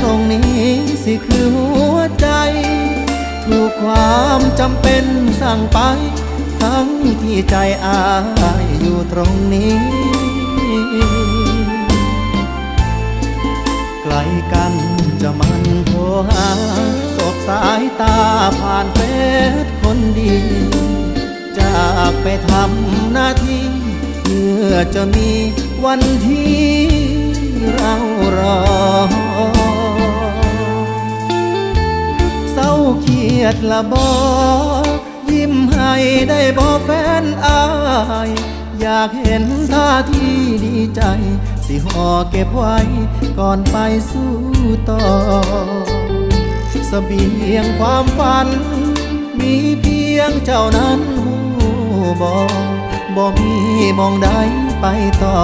ตรงนี้สิคือหัวใจ ถูกความจำเป็นสั่งไป ทั้งที่ใจอายอยู่ตรงนี้ ไกลกันจะมันโทรหาสบสายตาผ่านเฟซคนดี จากไปทำหน้าที่เพื่อจะมีวันที่เรา เครียดละบอยิ้มให้ได้บอแฟนอาย อยากเห็นท่าที่ดีใจ สิห่อเก็บไว้ก่อนไปสู้ต่อเสบียงความฝัน มีเพียงเจ้านั้นหูบอบ่มีมองใดไปต่อ